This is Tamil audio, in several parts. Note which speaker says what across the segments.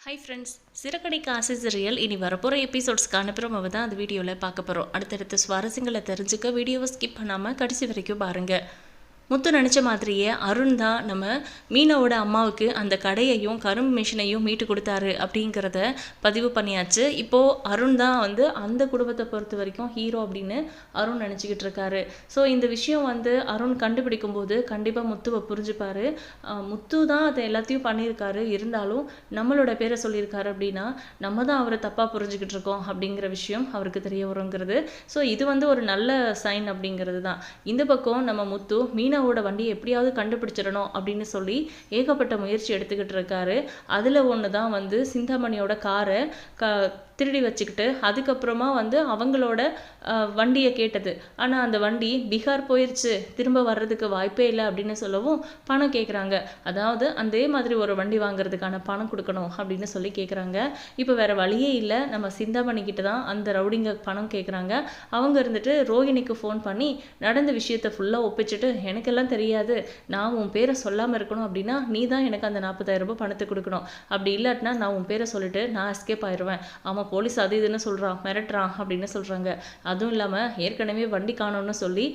Speaker 1: ஹை ஃப்ரெண்ட்ஸ் சிறகடி காசு சீரியல் இனி வரப்போகிற எபிசோட்ஸ்க்கான பிரமவை தான் அந்த வீடியோவில் பார்க்க போகிறோம் அடுத்தடுத்த சுவாரஸ்யங்களை தெரிஞ்சுக்க வீடியோவை ஸ்கிப் பண்ணாமல் கடைசி வரைக்கும் பாருங்கள் முத்து நினச்ச மாதிரியே அருண் தான் நம்ம மீனாவோட அம்மாவுக்கு அந்த கடையையும் கரும்பு மிஷினையும் மீட்டு கொடுத்தாரு அப்படிங்கிறத பதிவு பண்ணியாச்சு. இப்போது அருண் தான் வந்து அந்த குடும்பத்தை பொறுத்த வரைக்கும் ஹீரோ அப்படின்னு அருண் நினச்சிக்கிட்டு இருக்காரு. ஸோ இந்த விஷயம் வந்து அருண் கண்டுபிடிக்கும் போது கண்டிப்பாக முத்துவை புரிஞ்சுப்பார். முத்து தான் அதை எல்லாத்தையும் பண்ணியிருக்காரு. இருந்தாலும் நம்மளோட பேரை சொல்லியிருக்காரு அப்படின்னா நம்ம தான் அவரை தப்பாக புரிஞ்சுக்கிட்டு இருக்கோம் அப்படிங்கிற விஷயம் அவருக்கு தெரிய வருங்கிறது. ஸோ இது வந்து ஒரு நல்ல சைன் அப்படிங்கிறது தான். இந்த பக்கம் நம்ம முத்து மீனாவோட வண்டியை எப்படியாவது கண்டுபிடிச்சிடணும் அப்படின்னு சொல்லி ஏகப்பட்ட முயற்சி எடுத்துக்கிட்டு இருக்காரு. அதில் ஒன்று தான் வந்து சிந்தாமணியோட காரை க திருடி வச்சுக்கிட்டு அதுக்கப்புறமா வந்து அவங்களோட வண்டியை கேட்டது. ஆனால் அந்த வண்டி பீகார் போயிருச்சு திரும்ப வர்றதுக்கு வாய்ப்பே இல்லை அப்படின்னு சொல்லவும் பணம் கேட்குறாங்க அதாவது அதே மாதிரி ஒரு வண்டி வாங்குறதுக்கான பணம் கொடுக்கணும் அப்படின்னு சொல்லி கேட்குறாங்க இப்போ வேற வழியே இல்லை. நம்ம சிந்தாமணி கிட்ட தான் அந்த ரவுடிங்க பணம் கேட்குறாங்க அவங்க இருந்துட்டு ரோஹிணிக்கு ஃபோன் பண்ணி நடந்த விஷயத்தை ஃபுல்லாக ஒப்பிச்சுட்டு எனக்கெல்லாம் தெரியாது. நான் உன் பேரை சொல்லாமல் இருக்கணும் அப்படின்னா நீ தான் எனக்கு அந்த நாற்பதாயிரம் ரூபாய் பணத்தை கொடுக்கணும். அப்படி இல்லாட்டினா நான் உன் பேரை சொல்லிட்டு நான் எஸ்கேப் ஆயிடுவேன் ஆமாம் போலீஸ் அது இதுன்னு சொல்கிறான் மிரட்டுறான் அப்படின்னு சொல்கிறாங்க அதுவும் இல்லாமல் ஏற்கனவே வண்டி காணோம்னு சொல்லி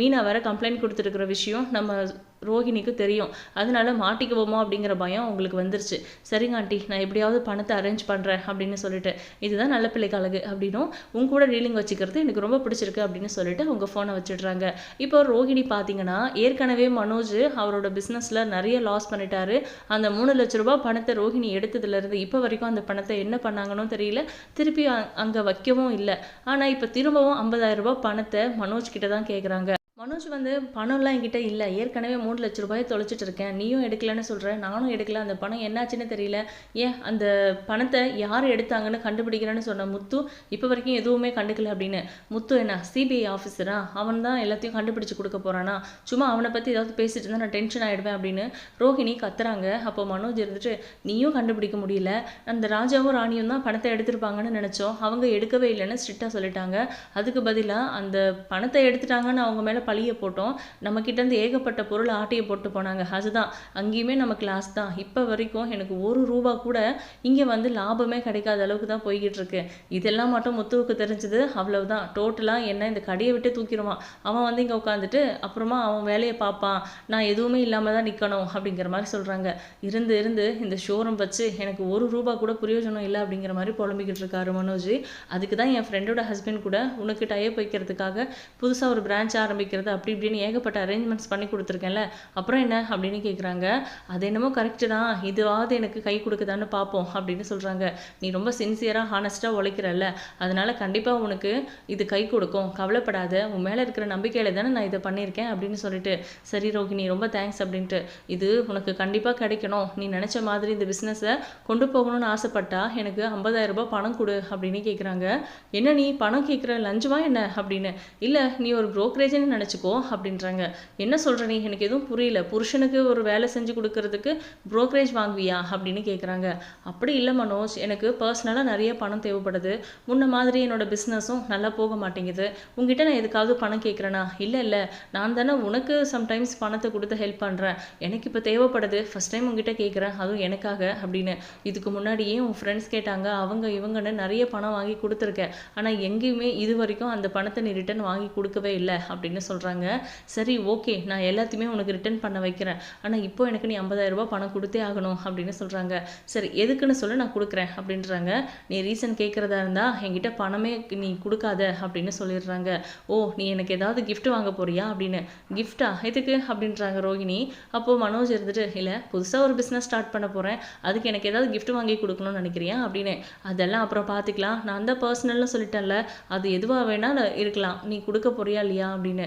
Speaker 1: மீனா வேற கம்ப்ளைண்ட் கொடுத்துருக்குற விஷயம் நம்ம ரோஹிணிக்கு தெரியும். அதனால மாட்டிக்குவோமோ அப்படிங்கிற பயம் உங்களுக்கு வந்துருச்சு. சரிங்க ஆண்டி நான் எப்படியாவது பணத்தை அரேஞ்ச் பண்ணுறேன் அப்படின்னு சொல்லிட்டு. இதுதான் நல்ல பிள்ளைக்கு அழகு அப்படின்னும் உங்க கூட டீலிங் வச்சுக்கிறது எனக்கு ரொம்ப பிடிச்சிருக்கு அப்படின்னு சொல்லிட்டு அவங்க ஃபோனை வச்சிடுறாங்க. இப்போ ரோஹிணி பார்த்தீங்கன்னா ஏற்கனவே மனோஜ் அவரோட பிஸ்னஸில் நிறைய லாஸ் பண்ணிட்டாரு. அந்த மூணு லட்ச ரூபா பணத்தை ரோஹிணி எடுத்ததுலேருந்து இப்போ வரைக்கும் அந்த பணத்தை என்ன பண்ணாங்கன்னு தெரியல. திருப்பி அங்கே வைக்கவும் இல்லை. ஆனால் இப்போ திரும்பவும் 50000 ரூபாய் பணத்தை மனோஜ் கிட்ட தான் கேட்குறாங்க மனோஜ் வந்து பணம்லாம் என்கிட்ட இல்லை. ஏற்கனவே மூணு லட்ச ரூபாயை தொலைச்சிட்டு இருக்கேன். நீயும் எடுக்கலன்னு சொல்கிறேன் நானும் எடுக்கல. அந்த பணம் என்னாச்சுன்னு தெரியல. ஏன் அந்த பணத்தை யார் எடுத்தாங்கன்னு கண்டுபிடிக்கிறேன்னு சொன்ன முத்து இப்போ வரைக்கும் எதுவுமே கண்டுக்கல அப்படின்னு. முத்து என்ன சிபிஐ ஆஃபீஸரா அவன் தான் எல்லாத்தையும் கண்டுபிடிச்சு கொடுக்க போகிறானா சும்மா அவனை பற்றி ஏதாவது பேசிட்டு இருந்தால் நான் டென்ஷன் ஆகிடுவேன் அப்படின்னு ரோஹிணி கத்துறாங்க. அப்போ மனோஜ் இருந்துட்டு நீயும் கண்டுபிடிக்க முடியல. அந்த ராஜாவும் ராணியும் தான் பணத்தை எடுத்திருப்பாங்கன்னு நினச்சோம். அவங்க எடுக்கவே இல்லைன்னு ஸ்ட்ரிக்டாக சொல்லிட்டாங்க. அதுக்கு பதிலாக அந்த பணத்தை எடுத்துட்டாங்கன்னு அவங்க மேலே பழிய போட்டோம். நம்மக்கிட்டேருந்து ஏகப்பட்ட பொருள் ஆட்டையை போட்டு போனாங்க. அதுதான். அங்கேயுமே நம்ம லாஸ் தான். இப்போ வரைக்கும் எனக்கு ஒரு ரூபா கூட இங்கே வந்து லாபமே கிடைக்காத அளவுக்கு தான் போய்கிட்டு இருக்கு இதெல்லாம் மட்டும் முத்துவுக்கு தெரிஞ்சது. அவ்வளவுதான். டோட்டலாக என்ன இந்த கடையை விட்டு தூக்கிடுவான். அவன் வந்து இங்கே உட்காந்துட்டு அப்புறமா அவன் வேலையை பார்ப்பான். நான் எதுவுமே இல்லாமல் தான் நிற்கணும் அப்படிங்கிற மாதிரி சொல்கிறாங்க இருந்து இருந்து இந்த ஷோரூம் வச்சு எனக்கு ஒரு ரூபா கூட பிரயோஜனம் இல்லை அப்படிங்கிற மாதிரி புலம்பிக்கிட்டு இருக்காரு மனோஜ். அதுக்கு தான் என் ஃப்ரெண்டோட ஹஸ்பண்ட் கூட உனக்கு டயப் வைக்கிறதுக்காக புதுசாக ஒரு பிரான்ச் வைக்கிறது அப்படி இப்படின்னு ஏகப்பட்ட அரேஞ்ச்மெண்ட்ஸ் பண்ணி கொடுத்துருக்கேன்ல. அப்புறம் என்ன அப்படின்னு கேட்குறாங்க அது என்னமோ கரெக்டு தான். இதுவாவது எனக்கு கை கொடுக்குதான்னு பார்ப்போம் அப்படின்னு சொல்கிறாங்க நீ ரொம்ப சின்சியராக ஹானஸ்ட்டாக உழைக்கிறல்ல. அதனால கண்டிப்பாக உனக்கு இது கை கொடுக்கும். கவலைப்படாத. உன் மேலே இருக்கிற நம்பிக்கையில தானே நான் இதை பண்ணியிருக்கேன் அப்படின்னு சொல்லிட்டு சரி ரோஹிணி ரொம்ப தேங்க்ஸ் அப்படின்ட்டு இது உனக்கு கண்டிப்பாக கிடைக்கணும். நீ நினச்ச மாதிரி இந்த பிஸ்னஸை கொண்டு போகணும்னு ஆசைப்பட்டா எனக்கு 50000 ரூபாய் பணம் கொடு அப்படின்னு கேட்குறாங்க என்ன நீ பணம் கேட்குற லஞ்சமா என்ன அப்படின்னு. இல்லை நீ ஒரு ப்ரோக்கரேஜ்னு நினச்சிக்கோ அப்படின்றாங்க. என்ன சொல்கிற நீ? எனக்கு எதுவும் புரியல. புருஷனுக்கு ஒரு வேலை செஞ்சு கொடுக்கறதுக்கு ப்ரோக்கரேஜ் வாங்குவியா? அப்படின்னு கேட்குறாங்க அப்படி இல்லை மனோஜ். எனக்கு பர்சனலாக நிறைய பணம் தேவைப்படுது. முன்ன மாதிரி என்னோட பிஸ்னஸும் நல்லா போக மாட்டேங்குது. உங்ககிட்ட நான் எதுக்காவது பணம் கேட்குறேனா இல்லை இல்லை. நான் தானே உனக்கு சம்டைம்ஸ் பணத்தை கொடுத்து ஹெல்ப் பண்ணுறேன் எனக்கு இப்போ தேவைப்படுது. ஃபஸ்ட் டைம் உங்ககிட்ட கேட்குறேன் அதுவும் எனக்காக அப்படின்னு. இதுக்கு முன்னாடியே உன் ஃப்ரெண்ட்ஸ் கேட்டாங்க. அவங்க இவங்கன்னு நிறைய பணம் வாங்கி கொடுத்துருக்கேன். ஆனால் எங்கேயுமே இது வரைக்கும் அந்த பணத்தை நீ ரிட்டர்ன் வாங்கி கொடுக்கவே இல்லை அப்படின்னு சொல்கிறாங்க சரி ஓகே நான் எல்லாத்தையுமே உனக்கு ரிட்டர்ன் பண்ண வைக்கிறேன். ஆனால் இப்போ எனக்கு நீ 50000 ரூபாய் பணம் கொடுத்தே ஆகணும் அப்படின்னு சொல்கிறாங்க சரி எதுக்குன்னு சொல்லு நான் கொடுக்குறேன் அப்படின்றாங்க. நீ ரீசன் கேட்குறதா இருந்தால் என்கிட்ட பணமே நீ கொடுக்காத அப்படின்னு சொல்லிடுறாங்க. ஓ நீ எனக்கு ஏதாவது கிஃப்ட் வாங்க போறியா அப்படின்னு. கிஃப்டா எதுக்கு? அப்படின்றாங்க ரோகிணி. அப்போது மனோஜ் இருந்துட்டு இல்லை புதுசாக ஒரு பிஸ்னஸ் ஸ்டார்ட் பண்ண போகிறேன் அதுக்கு எனக்கு ஏதாவது கிஃப்ட் வாங்கி கொடுக்கணும்னு நினைக்கிறியா? அப்படின்னு. அதெல்லாம் அப்புறம் பார்த்துக்கலாம் நான் தான் பர்சனல்னு சொல்லிட்டேன்ல. அது எதுவாக வேணால் இருக்கலாம். நீ கொடுக்க போறியா இல்லையா? அப்படின்னு.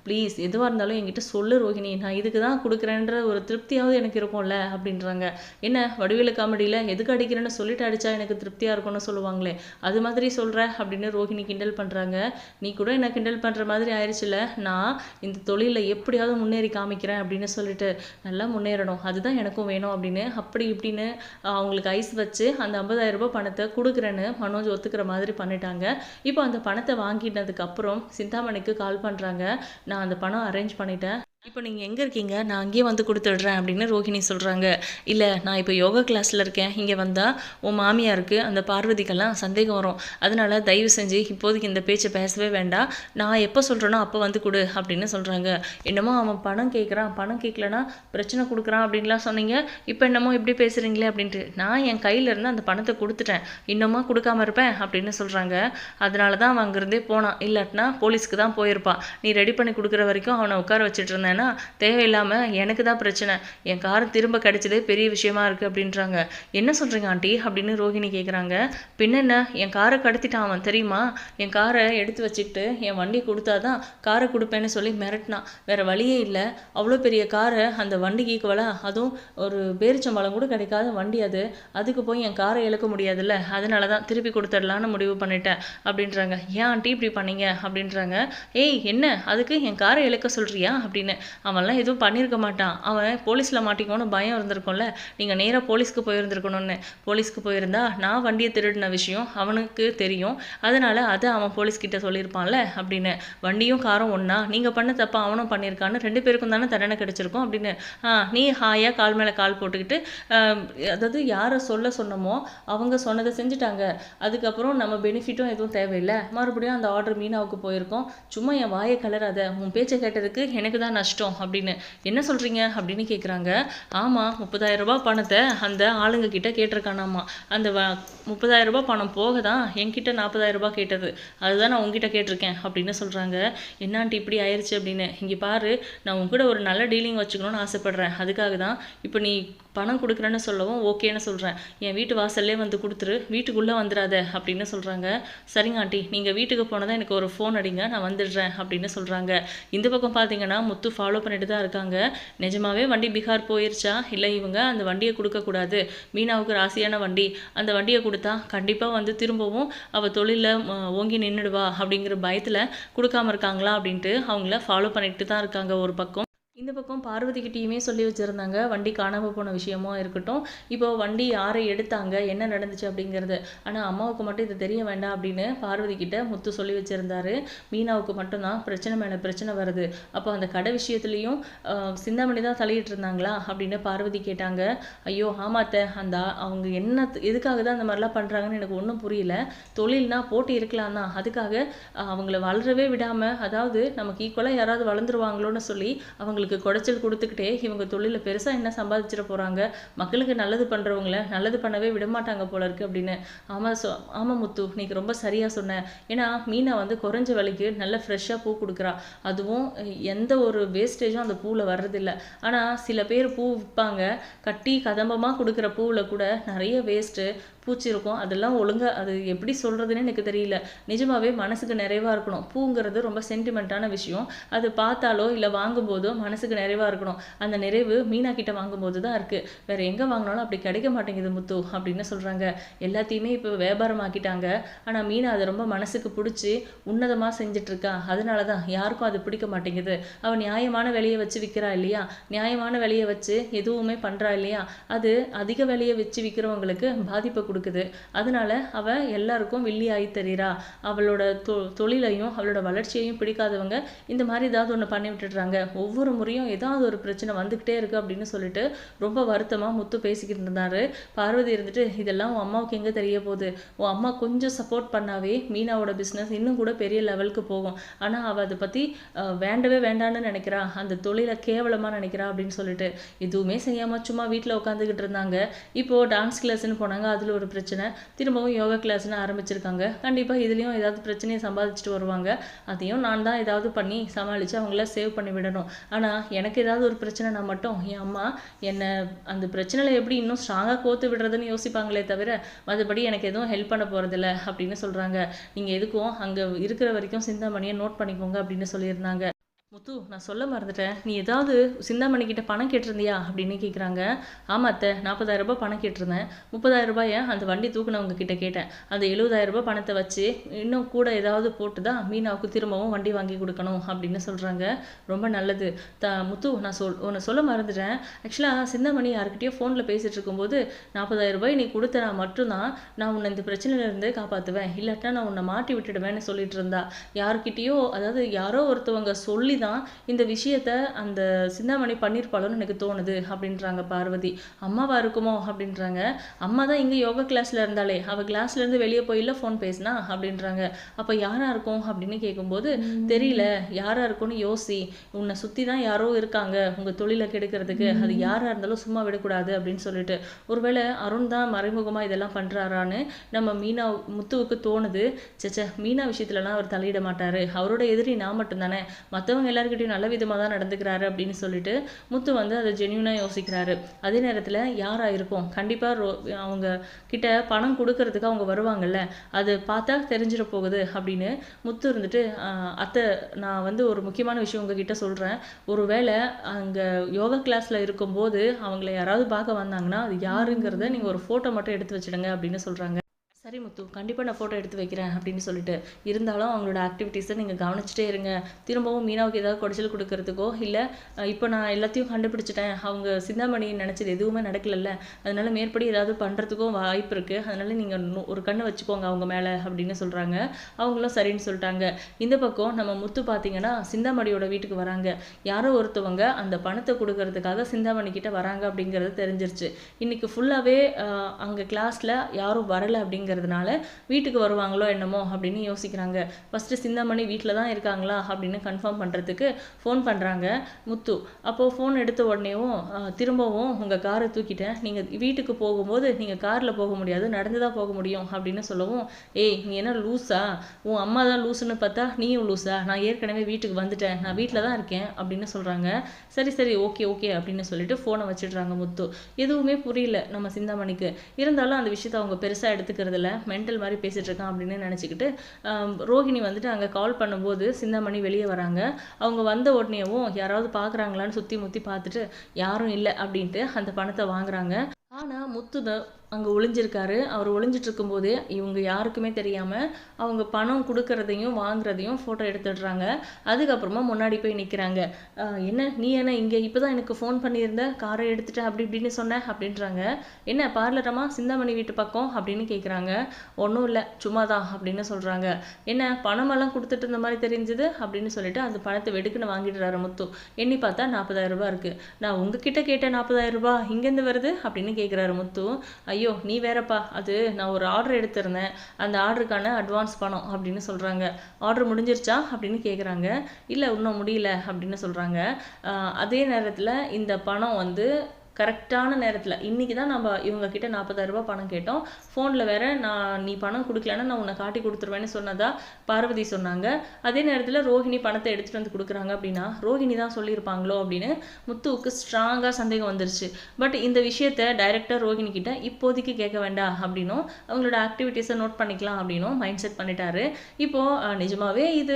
Speaker 1: ப்ளீஸ் எதுவாக இருந்தாலும் என்கிட்ட சொல்லு ரோஹிணி நான் இதுக்கு தான் கொடுக்குறேன்ற ஒரு திருப்தியாவது எனக்கு இருக்கும்ல அப்படின்றாங்க. என்ன வடிவேலு காமெடியில் எதுக்கு அடிக்கிறேன்னு சொல்லிட்டு அடிச்சா எனக்கு திருப்தியாக இருக்கும்னு சொல்லுவாங்களே அது மாதிரி சொல்கிற அப்படின்னு ரோஹிணி கிண்டல் பண்ணுறாங்க நீ கூட என்ன கிண்டல் பண்ணுற மாதிரி ஆயிடுச்சுல நான் இந்த தொழிலில் எப்படியாவது முன்னேறி காமிக்கிறேன் அப்படின்னு சொல்லிட்டு நல்லா முன்னேறணும் அதுதான் எனக்கும் வேணும் அப்படின்னு அப்படி இப்படின்னு அவங்களுக்கு ஐஸ் வச்சு அந்த 50000 ரூபாய் பணத்தை கொடுக்குறேன்னு மனோஜ் ஒத்துக்கிற மாதிரி பண்ணிட்டாங்க. இப்போ அந்த பணத்தை வாங்கினதுக்கப்புறம் சிந்தாமணிக்கு கால் பண்ணுறாங்க நான் அந்த பணம் அரேஞ்ச் பண்ணிட்டேன். இப்போ நீங்கள் எங்கே இருக்கீங்க? நான் அங்கேயே வந்து கொடுத்துடுறேன் அப்படின்னு ரோஹிணி சொல்கிறாங்க இல்லை நான் இப்போ யோகா கிளாஸில் இருக்கேன். இங்கே வந்தால் உன் மாமியாருக்கு அந்த பார்வதிக்கெல்லாம் சந்தேகம் வரும். அதனால் தயவு செஞ்சு இப்போதைக்கு இந்த பேச்சை பேசவே வேண்டாம். நான் எப்போ சொல்கிறேனோ அப்போ வந்து கொடு அப்படின்னு சொல்கிறாங்க என்னமோ அவன் பணம் கேட்குறான் பணம் கேட்கலனா பிரச்சனை கொடுக்குறான் அப்படின்லாம் சொன்னீங்க. இப்போ என்னமோ இப்படி பேசுகிறீங்களே அப்படின்ட்டு. நான் என் கையில் இருந்து அந்த பணத்தை கொடுத்துட்டேன். இன்னமும் கொடுக்காம இருப்பேன் அப்படின்னு சொல்கிறாங்க அதனால தான் அவன் அங்கேருந்தே போனான். இல்லாட்டினா போலீஸ்க்கு தான் போயிருப்பான். நீ ரெடி பண்ணி கொடுக்குற வரைக்கும் அவனை உட்கார வச்சுட்டு சொன்னேன்னா தேவையில்லாமல் எனக்கு தான் பிரச்சனை. என் கார் திரும்ப கிடைச்சதே பெரிய விஷயமா இருக்குது அப்படின்றாங்க. என்ன சொல்கிறீங்க ஆண்டி? அப்படின்னு ரோஹிணி கேட்குறாங்க பின்னென்ன என் காரை கடத்திட்டான் அவன் தெரியுமா? என் காரை எடுத்து வச்சுக்கிட்டு என் வண்டி கொடுத்தாதான் காரை கொடுப்பேன்னு சொல்லி மிரட்டினான். வேறு வழியே இல்லை. அவ்வளோ பெரிய காரை அந்த வண்டிக்கு ஈக்குவலாக அதுவும் ஒரு பேரிச்சம்பழம் கூட கிடைக்காத வண்டி அது. அதுக்கு போய் என் காரை இழக்க முடியாதுல்ல. அதனால தான் திருப்பி கொடுத்துடலான்னு முடிவு பண்ணிட்டேன் அப்படின்றாங்க. ஏன் ஆண்டி இப்படி பண்ணீங்க? அப்படின்றாங்க. ஏய் என்ன? அதுக்கு என் காரை இழக்க சொல்கிறியா அப்படின்னு. அவன்லாம் எதுவும் பண்ணியிருக்க மாட்டான். அவன் போலீஸில் மாட்டிக்கோன்னு பயம் இருந்திருக்கும்ல. நீங்கள் நேராக போலீஸ்க்கு போயிருந்திருக்கணும்னு. போலீஸ்க்கு போயிருந்தா நான் வண்டியை திருடின விஷயம் அவனுக்கு தெரியும். அதனால் அதை அவன் போலீஸ்கிட்ட சொல்லியிருப்பான்ல அப்படின்னு. வண்டியும் காரும் ஒன்றா நீங்கள் பண்ண தப்பா அவனும் பண்ணியிருக்கான்னு ரெண்டு பேருக்கும் தானே தண்டனை கிடைச்சிருக்கும் அப்படின்னு. ஆ நீ ஹாயாக கால் மேலே கால் போட்டுக்கிட்டு அதாவது யாரை சொல்ல சொன்னமோ அவங்க சொன்னதை செஞ்சுட்டாங்க. அதுக்கப்புறம் நம்ம பெனிஃபிட்டும் எதுவும் தேவையில்லை. மறுபடியும் அந்த ஆர்டர் மீனாவுக்கு போயிருக்கோம். சும்மா என் வாயை கலராத. உன் பேச்சை கேட்டதுக்கு எனக்கு தான் நஷ்டம். அப்படின்னு. என்ன சொல்கிறீங்க அப்படின்னு கேட்குறாங்க ஆமாம் முப்பதாயிரரூபா பணத்தை அந்த ஆளுங்க கிட்ட கேட்டிருக்கானாமா. அந்த வ முப்பதாயிரரூபா பணம் போக தான் என்கிட்ட நாற்பதாயிரம் ரூபாய் கேட்டது. அதுதான் நான் உங்ககிட்ட கேட்டிருக்கேன் அப்படின்னு சொல்கிறாங்க என்னான்ட்டு இப்படி ஆயிடுச்சு அப்படின்னு. இங்கே பாரு நான் உங்ககிட்ட ஒரு நல்ல டீலிங் வச்சுக்கணும்னு ஆசைப்பட்றேன். அதுக்காக தான் இப்போ நீ பணம் கொடுக்குறேன்னு சொல்லவும் ஓகேன்னு சொல்கிறேன் என் வீட்டு வாசல்லே வந்து கொடுத்துரு வீட்டுக்குள்ளே வந்துடாத அப்படின்னு சொல்கிறாங்க சரிங்க ஆண்டி நீங்கள் வீட்டுக்கு போனதான் எனக்கு ஒரு ஃபோன் அடிங்க நான் வந்துடுறேன் அப்படின்னு சொல்கிறாங்க இந்த பக்கம் பார்த்தீங்கன்னா முத்து ஃபாலோ பண்ணிட்டு தான் இருக்காங்க. நிஜமாவே வண்டி பீகார் போயிருச்சா? இல்லை இவங்க அந்த வண்டியை கொடுக்கக்கூடாது மீனாவுக்கு ராசியான வண்டி. அந்த வண்டியை கொடுத்தா கண்டிப்பாக வந்து திரும்பவும் அவள் தொழிலில் ஓங்கி நின்றுடுவா அப்படிங்கிற பயத்தில் கொடுக்காம இருக்காங்களா அப்படின்ட்டு அவங்கள ஃபாலோ பண்ணிட்டு தான் இருக்காங்க ஒரு பக்கம். இந்த பக்கம் பார்வதிக்கிட்டேயுமே சொல்லி வச்சுருந்தாங்க வண்டி காணாமல் போன விஷயமும் இருக்கட்டும். இப்போ வண்டி யாரை எடுத்தாங்க என்ன நடந்துச்சு அப்படிங்கிறது. ஆனால் அம்மாவுக்கு மட்டும் இது தெரிய வேண்டாம் அப்படின்னு பார்வதிக்கிட்ட முத்து சொல்லி வச்சுருந்தாரு. மீனாவுக்கு மட்டும்தான் பிரச்சனை மேலே பிரச்சனை வருது. அப்போ அந்த கடை விஷயத்துலேயும் சிந்தாமணி தான் தலையிட்டு இருந்தாங்களா அப்படின்னு பார்வதி கேட்டாங்க. ஐயோ ஆமாத்த அந்த அவங்க என்ன எதுக்காக தான் அந்த மாதிரிலாம் பண்ணுறாங்கன்னு எனக்கு ஒன்றும் புரியல. தொழில்னா போட்டி இருக்கலாம் தான். அதுக்காக அவங்கள வளரவே விடாமல் அதாவது நமக்கு ஈக்குவலாக யாராவது வளர்ந்துருவாங்களோன்னு சொல்லி அவங்களுக்கு குடைச்சல் கொடுத்துக்கிட்டே இவங்க தொழிலில் பெருசாக என்ன சம்பாதிச்சிட போகிறாங்க மக்களுக்கு நல்லது பண்ணுறவங்கள நல்லது பண்ணவே விட மாட்டாங்க போல இருக்குது அப்படின்னு. ஆமாம் சொ ஆமாம் முத்து நீக்கு ரொம்ப சரியாக சொன்னேன் ஏன்னா மீனா வந்து குறைஞ்ச விலைக்கு நல்ல ஃப்ரெஷ்ஷாக பூ கொடுக்குறா. அதுவும் எந்த ஒரு வேஸ்டேஜும் அந்த பூவில் வர்றதில்ல. ஆனால் சில பேர் பூ விற்பாங்க. கட்டி கதம்பமாக கொடுக்குற பூவில் கூட நிறைய வேஸ்ட்டு பூச்சி இருக்கும். அதெல்லாம் ஒழுங்காக அது எப்படி சொல்கிறதுன்னு எனக்கு தெரியல. நிஜமாகவே மனசுக்கு நிறைவாக இருக்கணும். பூங்கிறது ரொம்ப சென்டிமெண்ட்டான விஷயம். அது பார்த்தாலோ இல்லை வாங்கும்போதோ மனசுக்கு நிறைவாக இருக்கணும். அந்த நிறைவு மீனா கிட்ட வாங்கும்போது தான் இருக்குது வேறு எங்கே வாங்கினாலும் அப்படி கிடைக்க மாட்டேங்குது முத்து அப்படின்னு சொல்கிறாங்க எல்லாத்தையுமே இப்போ வியாபாரம் ஆக்கிட்டாங்க ஆனால் மீனா அதை ரொம்ப மனசுக்கு பிடிச்சி உன்னதமாக செஞ்சிட்ருக்கா. அதனால தான் யாருக்கும் அது பிடிக்க மாட்டேங்குது. அவள் நியாயமான விலையை வச்சு விற்கிறா இல்லையா? நியாயமான விலையை வச்சு எதுவுமே பண்ணுறா இல்லையா? அது அதிக விலையை வச்சு விற்கிறவங்களுக்கு பாதிப்பை கொடுக்குது. அதனால அவள் எல்லாருக்கும் வில்லி ஆகி தெரிகிறா அவளோட தொ தொழிலையும் அவளோட வளர்ச்சியையும் பிடிக்காதவங்க இந்த மாதிரி ஏதாவது ஒன்று பண்ணி விட்டுடுறாங்க. ஒவ்வொரு முறையும் ஏதாவது ஒரு பிரச்சனை வந்துக்கிட்டே இருக்கு அப்படின்னு சொல்லிட்டு ரொம்ப வருத்தமாக முத்து பேசிக்கிட்டு இருந்தாரு. பார்வதி இருந்துட்டு இதெல்லாம் உன் அம்மாவுக்கு எங்கே தெரிய போகுது? உன் அம்மா கொஞ்சம் சப்போர்ட் பண்ணாவே மீனாவோட பிஸ்னஸ் இன்னும் கூட பெரிய லெவலுக்கு போகும். ஆனால் அவள் அதை பற்றி வேண்டவே வேண்டான்னு நினைக்கிறா. அந்த தொழிலை கேவலமாக நினைக்கிறா அப்படின்னு சொல்லிட்டு எதுவுமே செய்யாமல் சும்மா வீட்டில் உட்காந்துக்கிட்டு இருந்தாங்க. இப்போது டான்ஸ் கிளாஸ்னு போனாங்க. அதில் ஒரு ஒரு பிரச்சனை. திரும்பவும் யோகா கிளாஸ்னு ஆரம்பிச்சிருக்காங்க. கண்டிப்பாக இதுலேயும் ஏதாவது பிரச்சனையை சம்பாதிச்சுட்டு வருவாங்க. அதையும் நான் தான் ஏதாவது பண்ணி சமாளித்து அவங்கள சேவ் பண்ணி விடணும். ஆனால் எனக்கு ஏதாவது ஒரு பிரச்சனைனா மட்டும் என் அம்மா என்னை அந்த பிரச்சனையில் எப்படி இன்னும் ஸ்ட்ராங்காக கோத்து விடுறதுன்னு யோசிப்பாங்களே தவிர மற்றபடி எனக்கு எதுவும் ஹெல்ப் பண்ண போகிறதில்ல அப்படின்னு சொல்கிறாங்க நீங்கள் எதுக்கும் அங்கே இருக்கிற வரைக்கும் சிந்தாமணியை நோட் பண்ணிக்கோங்க அப்படின்னு சொல்லியிருந்தாங்க. முத்து நான் சொல்ல மறந்துட்டேன். நீ ஏதாவது சிந்தாமணி கிட்ட பணம் கேட்டிருந்தியா? அப்படின்னு கேட்குறாங்க ஆமாம் அத்தை நாற்பதாயிரம் ரூபாய் பணம் கேட்டிருந்தேன். முப்பதாயிரம் ரூபாயை அந்த வண்டி தூக்குனவங்க கிட்ட கேட்டேன். அந்த எழுபதாயிரம் ரூபாய் பணத்தை வச்சு இன்னும் கூட ஏதாவது போட்டு தான் மீனாவுக்கு திரும்பவும் வண்டி வாங்கி கொடுக்கணும் அப்படின்னு சொல்கிறாங்க ரொம்ப நல்லது. த முத்து நான் சொல் உன்னை சொல்ல மறந்துட்டேன். ஆக்சுவலாக சிந்தாமணி யாருக்கிட்டேயோ ஃபோனில் பேசிகிட்டு இருக்கும்போது நாற்பதாயிரம் ரூபாய் நீ கொடுத்தனா மட்டும்தான் நான் உன்னை இந்த பிரச்சனையிலேருந்து காப்பாற்றுவேன் இல்லாட்டினா நான் உன்னை மாட்டி விட்டுடுவேன்னு சொல்லிட்டு இருந்தா. யாருக்கிட்டேயோ அதாவது யாரோ ஒருத்தவங்க சொல்லி தான் இந்த விஷயத்த அந்த சிந்தாமணி பண்ணியிருப்பாளோன்னு எனக்கு தோணுது அப்படின்றாங்க பார்வதி. அம்மாவா இருக்குமோ அப்படின்றாங்க. அம்மா தான் இங்கே யோகா கிளாஸில் இருந்தாலே அவள் கிளாஸ்லேருந்து வெளியே போயில ஃபோன் பேசினா அப்படின்றாங்க. அப்போ யாராக இருக்கும் அப்படின்னு கேட்கும்போது தெரியல யாராக இருக்கும்னு யோசி. உன்னை சுற்றி தான் யாரோ இருக்காங்க உங்கள் தொழிலை கெடுக்கிறதுக்கு. அது யாராக இருந்தாலும் சும்மா விடக்கூடாது அப்படின்னு சொல்லிட்டு. ஒருவேளை அருண் தான் மறைமுகமாக இதெல்லாம் பண்ணுறாரான்னு நம்ம மீனா முத்துவுக்கு தோணுது. சச்ச மீனா விஷயத்துலலாம் அவர் தலையிட மாட்டார். அவரோட எதிரி நான் மட்டும்தானே. மற்றவங்க எல்லாருக்கிட்டையும் நல்ல விதமாக தான் நடந்துக்கிறாரு அப்படின்னு சொல்லிட்டு முத்து வந்து அதை ஜென்யூனாக யோசிக்கிறாரு. அதே நேரத்தில் யாராக இருக்கும்? கண்டிப்பாக ரோ அவங்க கிட்ட பணம் கொடுக்கறதுக்கு அவங்க வருவாங்கல்ல. அது பார்த்தா தெரிஞ்சிட போகுது அப்படின்னு முத்து இருந்துட்டு அத்தை நான் வந்து ஒரு முக்கியமான விஷயம் உங்ககிட்ட சொல்கிறேன் ஒரு வேளை அங்கே யோகா கிளாஸில் இருக்கும்போது அவங்கள யாராவது பார்க்க வந்தாங்கன்னா அது யாருங்கிறத நீங்கள் ஒரு ஃபோட்டோ மட்டும் எடுத்து வச்சிடுங்க அப்படின்னு சொல்கிறாங்க சரி முத்து கண்டிப்பாக நான் ஃபோட்டோ எடுத்து வைக்கிறேன் அப்படின்னு சொல்லிட்டு. இருந்தாலும் அவங்களோட ஆக்டிவிட்டீஸை நீங்கள் கவனிச்சிட்டே இருங்க. திரும்பவும் மீனாவுக்கு ஏதாவது குடைச்சல் கொடுக்கறதுக்கோ இல்லை இப்போ நான் எல்லாத்தையும் கண்டுபிடிச்சிட்டேன். அவங்க சிந்தாமணி நினச்சது எதுவுமே நடக்கலல்ல. அதனால் மேற்படி ஏதாவது பண்ணுறதுக்கும் வாய்ப்பு இருக்குது அதனால் நீங்கள் ஒரு கண்ணு வச்சுக்கோங்க அவங்க மேலே அப்படின்னு சொல்கிறாங்க அவங்களும் சரின்னு சொல்லிட்டாங்க. இந்த பக்கம் நம்ம முத்து பார்த்தீங்கன்னா சிந்தாமணியோட வீட்டுக்கு வராங்க. யாரோ ஒருத்தவங்க அந்த பணத்தை கொடுக்கறதுக்காக சிந்தாமணி கிட்ட வராங்க அப்படிங்கிறது தெரிஞ்சிருச்சு. இன்றைக்கி ஃபுல்லாகவே அங்கே கிளாஸில் யாரும் வரலை அப்படிங்கிறதுனால வீட்டுக்கு வருவாங்களோ என்னமோ அப்படின்னு யோசிக்கிறாங்க. ஃபஸ்ட்டு சிந்தாமணி வீட்டில் தான் இருக்காங்களா அப்படின்னு கன்ஃபார்ம் பண்ணுறதுக்கு ஃபோன் பண்ணுறாங்க முத்து. அப்போது ஃபோன் எடுத்த உடனேவும் திரும்பவும் உங்கள் காரை தூக்கிட்டேன். நீங்கள் வீட்டுக்கு போகும்போது நீங்கள் காரில் போக முடியாது. நடந்து தான் போக முடியும். அப்படின்னு சொல்லவும் ஏய் நீ என்ன லூஸா உன் அம்மா தான் லூசுன்னு பார்த்தா நீயும் லூஸா நான் ஏற்கனவே வீட்டுக்கு வந்துட்டேன். நான் வீட்டில் தான் இருக்கேன். அப்படின்னு சொல்கிறாங்க சரி சரி ஓகே ஓகே. அப்படின்னு சொல்லிட்டு ஃபோனை வச்சிடுறாங்க முத்து. எதுவுமே புரியல நம்ம சிந்தாமணிக்கு இருந்தாலும் அந்த விஷயத்த அவங்க பெருசாக எடுத்துக்கிறது இல்ல மென்டல் மாதிரி பேசிட்டு இருக்கான் அப்படின்னு நினச்சிக்கிட்டு ரோஹிணி வந்துட்டு அங்கே கால் பண்ணும்போது சிந்தாமணி வெளியே வராங்க. அவங்க வந்த உடனேவும் யாராவது பார்க்குறாங்களான்னு சுற்றி முற்றி பார்த்துட்டு யாரும் இல்லை அப்படின்ட்டு அந்த பணத்தை வாங்குறாங்க. ஆனால் முத்து அங்கே ஒளிஞ்சிருக்காரு. அவர் ஒளிஞ்சிட்டு இருக்கும்போதே இவங்க யாருக்குமே தெரியாமல் அவங்க பணம் கொடுக்கறதையும் வாங்குறதையும் ஃபோட்டோ எடுத்துடுறாங்க. அதுக்கப்புறமா முன்னாடி போய் நிற்கிறாங்க என்ன? நீ என்ன இங்கே இப்போ தான் எனக்கு ஃபோன் பண்ணியிருந்த? காரை எடுத்துட்டேன் அப்படி இப்படின்னு சொன்ன அப்படின்றாங்க. என்ன பார்லரமா சிந்தாமணி வீட்டு பக்கம்? அப்படின்னு கேட்குறாங்க ஒன்றும் இல்லை சும்மா தான் அப்படின்னு சொல்கிறாங்க என்ன பணமெல்லாம் கொடுத்துட்டு இருந்த மாதிரி தெரிஞ்சுது? அப்படின்னு சொல்லிட்டு அந்த பணத்தை வெடுக்குன்னு வாங்கிடுறாரு முத்து. எண்ணி பார்த்தா நாற்பதாயிரம் ரூபாய் இருக்குது நான் உங்ககிட்ட கேட்ட நாற்பதாயிரம் ரூபாய். இங்கேருந்து வருது? அப்படின்னு கேட்குறாரு முத்து. ஐயோ ஐயோ நீ வேறப்பா. அது நான் ஒரு ஆர்டர் எடுத்திருந்தேன். அந்த ஆர்டருக்கான அட்வான்ஸ் பணம் அப்படின்னு சொல்கிறாங்க ஆர்டர் முடிஞ்சிருச்சா அப்படின்னு கேட்குறாங்க இல்லை இன்னும் முடியல அப்படின்னு சொல்கிறாங்க அதே நேரத்தில் இந்த பணம் வந்து கரெக்டான நேரத்தில். இன்றைக்கி தான் நம்ம இவங்க கிட்ட 40000 பணம் கேட்டோம். ஃபோனில் வேற நான் நீ பணம் கொடுக்கலன்னா நான் உன்னை காட்டி கொடுத்துருவேன்னு சொன்னதா பார்வதி சொன்னாங்க. அதே நேரத்தில் ரோஹிணி பணத்தை எடுத்துகிட்டு வந்து கொடுக்குறாங்க அப்படின்னா ரோஹிணி தான் சொல்லியிருப்பாங்களோ அப்படின்னு முத்துவுக்கு ஸ்ட்ராங்காக சந்தேகம் வந்துருச்சு. பட் இந்த விஷயத்த டைரக்டாக ரோஹிணி கிட்ட இப்போதைக்கு கேட்க வேண்டாம் அப்படின்னும் அவங்களோட ஆக்டிவிட்டீஸை நோட் பண்ணிக்கலாம் அப்படின்னும் மைண்ட் செட் பண்ணிட்டாரு. இப்போது நிஜமாகவே நிஜமாவே இது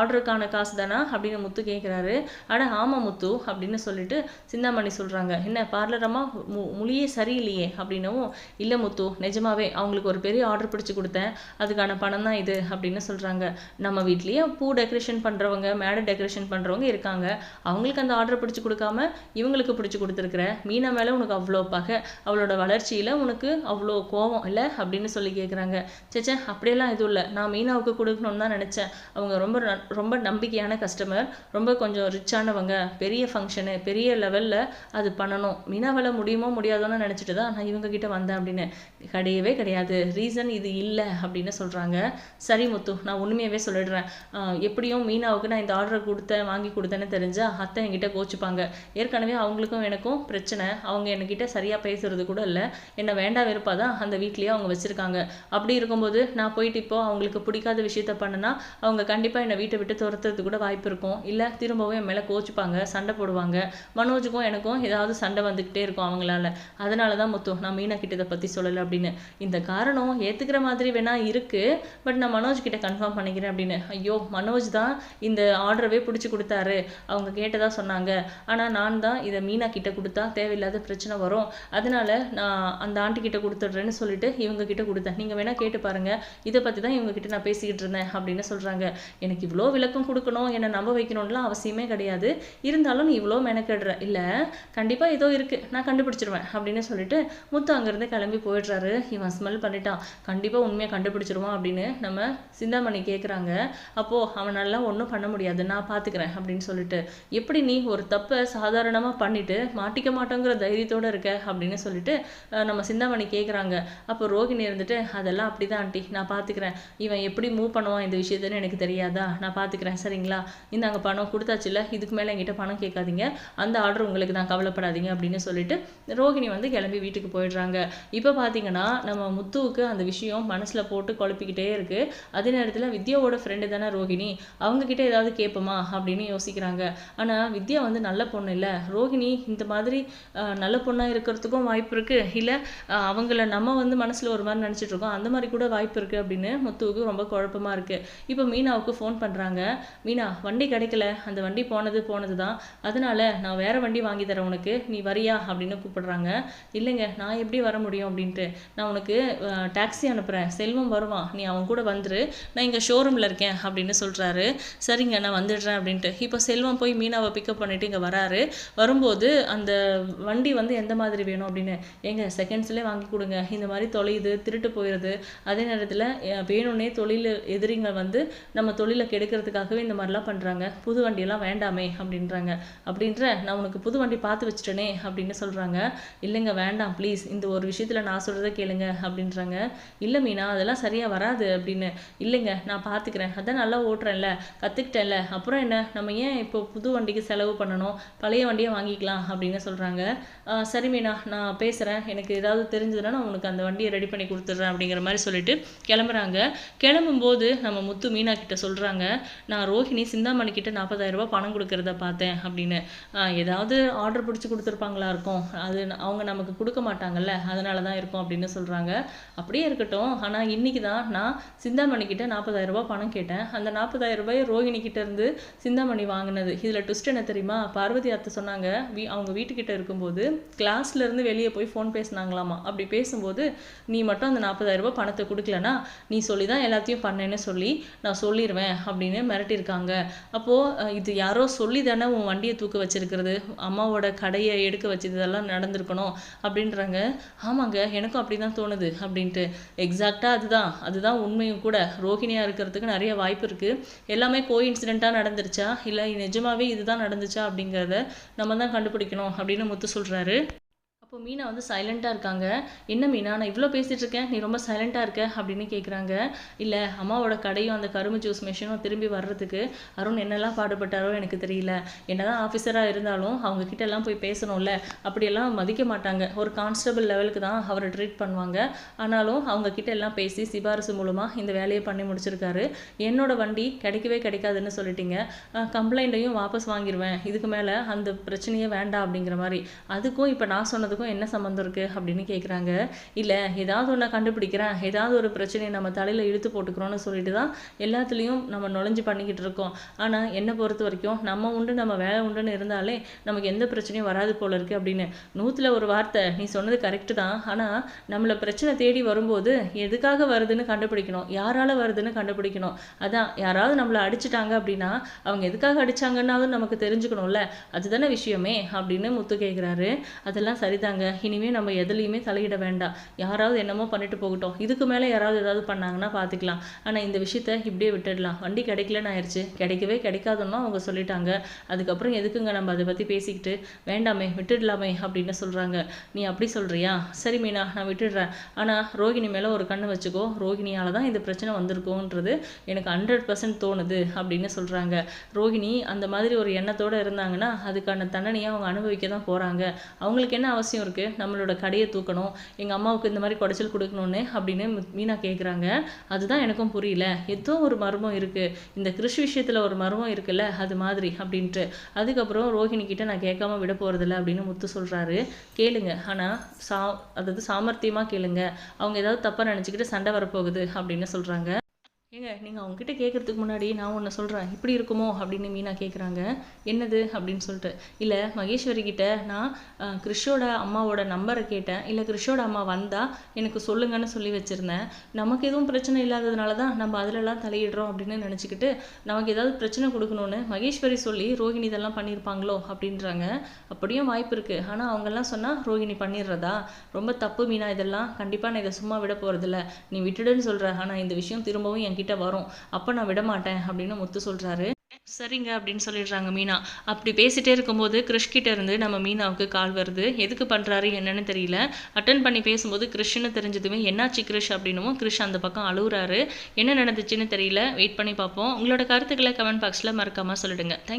Speaker 1: ஆர்டருக்கான காசு தானா அப்படின்னு முத்து கேட்குறாரு. ஆனால் ஆமாம் முத்து அப்படின்னு சொல்லிட்டு சிந்தாமணி சொல்கிறாங்க என்ன பார்லரம்மா மு மொழியே சரியில்லையே அப்படின்னவும் இல்லை முத்து நிஜமாவே அவங்களுக்கு ஒரு பெரிய ஆர்டர் பிடிச்சி கொடுத்தேன். அதுக்கான பணம் தான் இது அப்படின்னு சொல்கிறாங்க நம்ம வீட்லேயே பூ டெக்கரேஷன் பண்ணுறவங்க மேடை டெக்கரேஷன் பண்ணுறவங்க இருக்காங்க. அவங்களுக்கு அந்த ஆர்டர் பிடிச்சி கொடுக்காம இவங்களுக்கு பிடிச்சி கொடுத்துருக்குற மீனா மேலே உனக்கு அவ்வளோ பகை அவளோட வளர்ச்சியில் உனக்கு அவ்வளோ கோவம் இல்லை? அப்படின்னு சொல்லி கேட்குறாங்க சேச்சே அப்படியெல்லாம் எதுவும் இல்லை. நான் மீனாவுக்கு கொடுக்கணும்னு தான் நினச்சேன். அவங்க ரொம்ப ரொம்ப நம்பிக்கையான கஸ்டமர் ரொம்ப கொஞ்சம் ரிச்சானவங்க பெரிய ஃபங்க்ஷனு பெரிய லெவலில் அது பண்ணணும். மீனாவால் முடியுமோ முடியாதோன்னு நினச்சிட்டு தான் நான் இவங்ககிட்ட வந்தேன் அப்படின்னு. கிடையவே கிடையாது. ரீசன் இது இல்லை அப்படின்னு சொல்கிறாங்க சரி முத்து நான் உண்மையாகவே சொல்லிடுறேன். எப்படியும் மீனாவுக்கு நான் இந்த ஆர்டரை கொடுத்தேன் வாங்கி கொடுத்தேன்னு தெரிஞ்சால் அத்தை என்கிட்ட கோச்சிப்பாங்க. ஏற்கனவே அவங்களுக்கும் எனக்கும் பிரச்சனை. அவங்க என்கிட்ட சரியாக பேசுறது கூட இல்லை. என்னை வேண்டா வெறுப்பாக தான் அந்த வீட்லேயே அவங்க வச்சுருக்காங்க. அப்படி இருக்கும்போது நான் போயிட்டு இப்போ அவங்களுக்கு பிடிக்காத விஷயத்த பண்ணனா அவங்க கண்டிப்பாக என்னை வீட்டை விட்டு துரத்துறது கூட வாய்ப்பு இருக்கும். இல்லை திரும்பவும் என் மேலே கோச்சிப்பாங்க சண்டை போடுவாங்க. மனோஜுக்கும் எனக்கும் ஏதாவது சண்டை வந்துக்கிட்டே இருக்கும் அவங்களால. அதனால தான் முத்து நான் மீனா கிட்ட இதை பற்றி சொல்லலை அப்படின்னு. இந்த காரணம் ஏற்றுக்கிற மாதிரி வேணால் இருக்குது பட் நான் மனோஜ் கிட்ட கன்ஃபார்ம் பண்ணிக்கிறேன் அப்படின்னு. ஐயோ மனோஜ் தான் இந்த ஆர்டரவே பிடிச்சி கொடுத்தாரு. அவங்க கேட்டதாக சொன்னாங்க. ஆனால் நான் தான் இதை மீனா கிட்ட கொடுத்தா தேவையில்லாத பிரச்சனை வரும். அதனால நான் அந்த ஆண்டி கிட்ட கொடுத்துட்றேன்னு சொல்லிட்டு இவங்க கிட்ட கொடுத்தேன். நீங்கள் வேணால் கேட்டு பாருங்க. இதை பற்றி தான் இவங்க கிட்ட நான் பேசிக்கிட்டு இருந்தேன் அப்படின்னு சொல்கிறாங்க எனக்கு இவ்வளோ விளக்கம் கொடுக்கணும் என்னை நம்ப வைக்கணும்லாம் அவசியமே கிடையாது. இருந்தாலும் நீ இவ்வளோ மெனக்கெடுற. இல்லை கண்டிப்பாக ஏதோ இருக்குது நான் கண்டுபிடிச்சிருவேன் அப்படின்னு சொல்லிட்டு முத்து அங்கேருந்து கிளம்பி போயிடுறாரு. இவன் ஸ்மெல் பண்ணிட்டான். கண்டிப்பாக உண்மையாக கண்டுபிடிச்சிருவான் அப்படின்னு நம்ம சிந்தாமணி கேட்குறாங்க அப்போது அவனால ஒன்றும் பண்ண முடியாது. நான் பார்த்துக்கிறேன் அப்படின்னு சொல்லிட்டு. எப்படி நீ ஒரு தப்பை சாதாரணமாக பண்ணிவிட்டு மாட்டிக்க மாட்டோங்கிற தைரியத்தோடு இருக்க? அப்படின்னு சொல்லிட்டு நம்ம சிந்தாமணி கேட்குறாங்க அப்போ ரோகிணி இருந்துட்டு அதெல்லாம் அப்படி தான் ஆண்டி. நான் பார்த்துக்கிறேன் இவன் எப்படி மூவ் பண்ணுவான் இந்த விஷயத்துன்னு எனக்கு தெரியாதா? நான் பார்த்துக்கிறேன் சரிங்களா? இந்தாங்க பணம் கொடுத்தாச்சுல இதுக்கு மேலே என்கிட்ட பணம் கேட்காதீங்க. அந்த ஆர்டர் உங்களுக்கு நான் கவலைப்படாதீங்க அப்படின்னு சொல்லிட்டு ரோகிணி வந்து கிளம்பி வீட்டுக்கு போயிடுறாங்க. இப்போ பார்த்தீங்கன்னா நம்ம முத்துவுக்கு அந்த விஷயம் மனசில் போட்டு குழப்பிக்கிட்டே இருக்கு. அதே நேரத்தில் வித்யாவோட ஃப்ரெண்டு தானே ரோகிணி? அவங்க கிட்ட ஏதாவது கேட்போமா? அப்படின்னு யோசிக்கிறாங்க. ஆனால் வித்யா வந்து நல்ல பொண்ணு இல்லை. ரோகிணி இந்த மாதிரி நல்ல பொண்ணாக இருக்கிறதுக்கும் வாய்ப்பு இருக்கு. இல்லை அவங்கள நம்ம வந்து மனசில் ஒரு மாதிரி நினச்சிட்ருக்கோம் அந்த மாதிரி கூட வாய்ப்பு இருக்கு அப்படின்னு முத்துவுக்கு ரொம்ப குழப்பமா இருக்கு. இப்போ மீனாவுக்கு ஃபோன் பண்ணுறாங்க மீனா வண்டி கிடைக்கல. அந்த வண்டி போனது போனது தான் அதனால நான் வேற வண்டி வாங்கி தரேன் உனக்கு. நீ வரியா அப்படின்னு கூப்பிடுறாங்க. இல்லைங்க நான் எப்படி வர முடியும் அப்படின்ட்டு. நான் உனக்கு டாக்ஸி அனுப்புகிறேன் செல்வம் வருவான். நீ அவன் கூட வந்துரு. நான் இங்கே ஷோரூமில் இருக்கேன் அப்படின்னு சொல்கிறாரு சரிங்க நான் வந்துடுறேன் அப்படின்ட்டு. இப்போ செல்வம் போய் மீனாவை பிக்கப் பண்ணிட்டு இங்கே வராரு. வரும்போது அந்த வண்டி வந்து எந்த மாதிரி வேணும் அப்படின்னு. எங்க செகண்ட்ஸ்லேயே வாங்கி கொடுங்க. இந்த மாதிரி தொலையுது திருட்டு போயிடுது அதே நேரத்தில் வேணும்னே தொழில் எதிரிங்க வந்து நம்ம தொழிலை கெடுக்கிறதுக்காகவே இந்த மாதிரிலாம் பண்ணுறாங்க புது வண்டியெல்லாம் வேண்டாமே அப்படின்றாங்க. அப்படின்ற நான் உனக்கு புது வண்டி பார்த்து வச்சுட்டேனே அப்படின்னு சொல்கிறாங்க இல்லைங்க வேண்டாம் ப்ளீஸ் இந்த ஒரு விஷயத்தில் நான் சொல்கிறத கேளுங்க அப்படின்றாங்க. இல்லை மீனா அதெல்லாம் சரியாக வராது அப்படின்னு. இல்லைங்க நான் பார்த்துக்கிறேன் அதான் நல்லா ஓட்டுறேன்ல கற்றுக்கிட்டேன்ல அப்புறம் என்ன? நம்ம ஏன் இப்போ புது வண்டிக்கு செலவு பண்ணணும்? பழைய வண்டியை வாங்கிக்கலாம் அப்படின்னு சொல்கிறாங்க சரி மீனா நான் பேசுகிறேன் எனக்கு ஏதாவது தெரிஞ்சதுன்னா நான் உனக்கு அந்த வண்டியை ரெடி பண்ணி கொடுத்துட்றேன் அப்படிங்கிற மாதிரி சொல்லிட்டு கிளம்புறாங்க. கிளம்பும்போது நம்ம முத்து மீனா கிட்ட சொல்கிறாங்க நான் ரோஹிணி சிந்தாமணி கிட்ட 40000 ரூபாய் பணம் கொடுக்குறத பார்த்தேன் அப்படின்னு. ஏதாவது ஆர்டர் பிடிச்சி கொடுத்துருப்பாங்க கொடுத்துருப்பாங்களா இருக்கும். அது அவங்க நமக்கு கொடுக்க மாட்டாங்கல்ல. அதனால தான் இருக்கும் அப்படின்னு சொல்கிறாங்க அப்படியே இருக்கட்டும். ஆனால் இன்னைக்கு தான் நான் சிந்தாமணி கிட்டே 40000 ரூபாய் பணம் கேட்டேன். அந்த 40000 ரூபாய் ரோஹிணி கிட்ட இருந்து சிந்தாமணி வாங்கினது. இதில் ட்விஸ்ட் என்ன தெரியுமா? பார்வதி அத்தை சொன்னாங்க வீ அவங்க வீட்டுக்கிட்ட இருக்கும்போது கிளாஸ்லேருந்து வெளியே போய் ஃபோன் பேசுனாங்களாமா? அப்படி பேசும்போது நீ மட்டும் அந்த 40000 ரூபாய் பணத்தை கொடுக்கலனா நீ சொல்லி தான் எல்லாத்தையும் பண்ணேன்னு சொல்லி நான் சொல்லிடுவேன் அப்படின்னு மிரட்டியிருக்காங்க. அப்போது இது யாரோ சொல்லி தானே உன் வண்டியை தூக்க வச்சிருக்கிறது. அம்மாவோட கடையை எடுக்க வச்சது இதெல்லாம் நடந்திருக்கணும் அப்படின்றாங்க. ஆமாங்க எனக்கும் அப்படி தான் தோணுது அப்படின்ட்டு. எக்ஸாக்டாக அதுதான். அதுதான் உண்மையும் கூட. ரோஹிணியாக இருக்கிறதுக்கு நிறைய வாய்ப்பு இருக்குது எல்லாமே கோ இன்சிடெண்ட்டாக நடந்துருச்சா? இல்லை நிஜமாவே இதுதான் நடந்துச்சா அப்படிங்கிறத நம்ம தான் கண்டுபிடிக்கணும் அப்படின்னு முத்து சொல்கிறாரு அப்போ மீனா வந்து சைலண்ட்டாக இருக்காங்க. என்ன மீனா நான் இவ்வளோ பேசிகிட்டு இருக்கேன். நீ ரொம்ப சைலண்ட்டாக இருக்க அப்படின்னு கேட்குறாங்க இல்லை அம்மாவோட கடையும் அந்த கரும்பு ஜூஸ் மிஷினும் திரும்பி வர்றதுக்கு அருண் என்னெல்லாம் பாடுபட்டாரோ எனக்கு தெரியல. என்னதான் ஆஃபீஸராக இருந்தாலும் அவங்க கிட்டெல்லாம் போய் பேசணும்ல. அப்படியெல்லாம் மதிக்க மாட்டாங்க. ஒரு கான்ஸ்டபிள் லெவலுக்கு தான் அவரை ட்ரீட் பண்ணுவாங்க. ஆனாலும் அவங்க கிட்ட எல்லாம் பேசி சிபாரிசு மூலமாக இந்த வேலையை பண்ணி முடிச்சிருக்காரு. என்னோட வண்டி கிடைக்கவே கிடைக்காதுன்னு சொல்லிட்டீங்க. கம்ப்ளைண்ட்டையும் வாபஸ் வாங்கிடுவேன் இதுக்கு மேலே அந்த பிரச்சனையே வேண்டாம் அப்படிங்கிற மாதிரி. அதுக்கும் இப்போ நான் சொன்னது சொன்னதுக்கும் என்ன சம்மந்தம் இருக்குது அப்படின்னு கேட்குறாங்க இல்லை ஏதாவது ஒன்றை கண்டுபிடிக்கிறேன் ஏதாவது ஒரு பிரச்சனையை நம்ம தலையில் இழுத்து போட்டுக்கிறோன்னு சொல்லிட்டு தான் எல்லாத்துலேயும் நம்ம நுழைஞ்சு பண்ணிக்கிட்டு இருக்கோம். ஆனால் என்னை பொறுத்த வரைக்கும் நம்ம உண்டு நம்ம வேலை உண்டுன்னு இருந்தாலே நமக்கு எந்த பிரச்சனையும் வராது போல இருக்குது அப்படின்னு. நூற்றில் ஒரு வார்த்தை நீ சொன்னது கரெக்டு தான். ஆனால் நம்மளை பிரச்சனை தேடி வரும்போது எதுக்காக வருதுன்னு கண்டுபிடிக்கணும். யாரால வருதுன்னு கண்டுபிடிக்கணும். அதான் யாராவது நம்மளை அடிச்சிட்டாங்க அப்படின்னா அவங்க எதுக்காக அடிச்சாங்கன்னாவது நமக்கு தெரிஞ்சுக்கணும்ல. அதுதானே விஷயமே அப்படின்னு முத்து கேட்குறாரு அதெல்லாம் சரிதான். சரிதாங்க இனிமே நம்ம எதுலேயுமே தலையிட வேண்டாம். யாராவது என்னமோ பண்ணிட்டு போகட்டும். இதுக்கு மேலே யாராவது ஏதாவது பண்ணாங்கன்னா பார்த்துக்கலாம் ஆனால் இந்த விஷயத்த இப்படியே விட்டுடலாம். வண்டி கிடைக்கலன்னு ஆயிடுச்சு கிடைக்கவே கிடைக்காதுன்னு அவங்க சொல்லிட்டாங்க. அதுக்கப்புறம் எதுக்குங்க நம்ம அதை பற்றி பேசிக்கிட்டு வேண்டாமே விட்டுடலாமே அப்படின்னு சொல்கிறாங்க நீ அப்படி சொல்கிறியா சரி மீனா நான் விட்டுடுறேன். ஆனால் ரோகிணி மேலே ஒரு கண்ணு வச்சுக்கோ. ரோகிணியால தான் இந்த பிரச்சனை வந்திருக்கோன்றது எனக்கு ஹண்ட்ரட் பர்சன்ட் தோணுது அப்படின்னு சொல்கிறாங்க ரோகிணி அந்த மாதிரி ஒரு எண்ணத்தோடு இருந்தாங்கன்னா அதுக்கான தண்டனையை அவங்க அனுபவிக்க தான் போகிறாங்க அவங்களுக்கு என்ன அவசியம்? இருக்குது நம்மளோட கடையை தூக்கணும். எங்கள் அம்மாவுக்கு இந்த மாதிரி குடைச்சல் கொடுக்கணும்னு அப்படின்னு மீனா கேட்குறாங்க அதுதான் எனக்கும் புரியல. ஏதோ ஒரு மர்மம் இருக்குது இந்த கிறிஷ் விஷயத்தில் ஒரு மர்மம் இருக்குல்ல அது மாதிரி அப்படின்ட்டு. அதுக்கப்புறம் ரோஹிணி கிட்ட நான் கேட்காம விட போகிறதில்ல அப்படின்னு முத்து சொல்கிறாரு கேளுங்க. ஆனால் சா அதாவது சாமர்த்தியமாக கேளுங்க. அவங்க ஏதாவது தப்பாக நினச்சிக்கிட்டு சண்டை வரப்போகுது அப்படின்னு சொல்கிறாங்க ஏங்க நீங்கள் அவங்ககிட்ட கேட்குறதுக்கு முன்னாடி நான் ஒன்று சொல்கிறேன் இப்படி இருக்குமோ அப்படின்னு மீனா கேட்குறாங்க என்னது அப்படின்னு சொல்லிட்டு. இல்லை மகேஸ்வரி கிட்ட நான் கிறிஷோட அம்மாவோட நம்பரை கேட்டேன். இல்லை கிறிஷோட அம்மா வந்தால் எனக்கு சொல்லுங்கன்னு சொல்லி வச்சுருந்தேன். நமக்கு எதுவும் பிரச்சனை இல்லாததுனால தான் நம்ம அதிலெல்லாம் தலையிடுறோம் அப்படின்னு நினச்சிக்கிட்டு நமக்கு ஏதாவது பிரச்சனை கொடுக்கணும்னு மகேஸ்வரி சொல்லி ரோஹிணி இதெல்லாம் பண்ணியிருப்பாங்களோ அப்படின்றாங்க. அப்படியும் வாய்ப்பு இருக்குது ஆனால் அவங்கெல்லாம் சொன்னால் ரோஹிணி பண்ணிடுறதா? ரொம்ப தப்பு மீனா இதெல்லாம் கண்டிப்பாக நான் இதை சும்மா விட போகிறதில்ல நீ விட்டுடுன்னு சொல்கிற ஆனால் இந்த விஷயம் திரும்பவும் என் என்கிட்ட வரும். அப்போ நான் விட மாட்டேன் அப்படின்னு முத்து சொல்கிறாரு சரிங்க அப்படின்னு சொல்லிடுறாங்க மீனா. அப்படி பேசிட்டே இருக்கும்போது கிறிஷ்கிட்ட இருந்து நம்ம மீனாவுக்கு கால் வருது. எதுக்கு பண்ணுறாரு என்னன்னு தெரியல. அட்டன் பண்ணி பேசும்போது கிறிஷ்னு தெரிஞ்சதுமே என்னாச்சு கிறிஷ் அப்படின்னும் கிறிஷ் அந்த பக்கம் அழுகுறாரு என்ன நடந்துச்சுன்னு தெரியல. வெயிட் பண்ணி பார்ப்போம். உங்களோட கருத்துக்களை கமெண்ட் பாக்ஸில் மறக்காமல் சொல்லிடுங்க. தேங்க்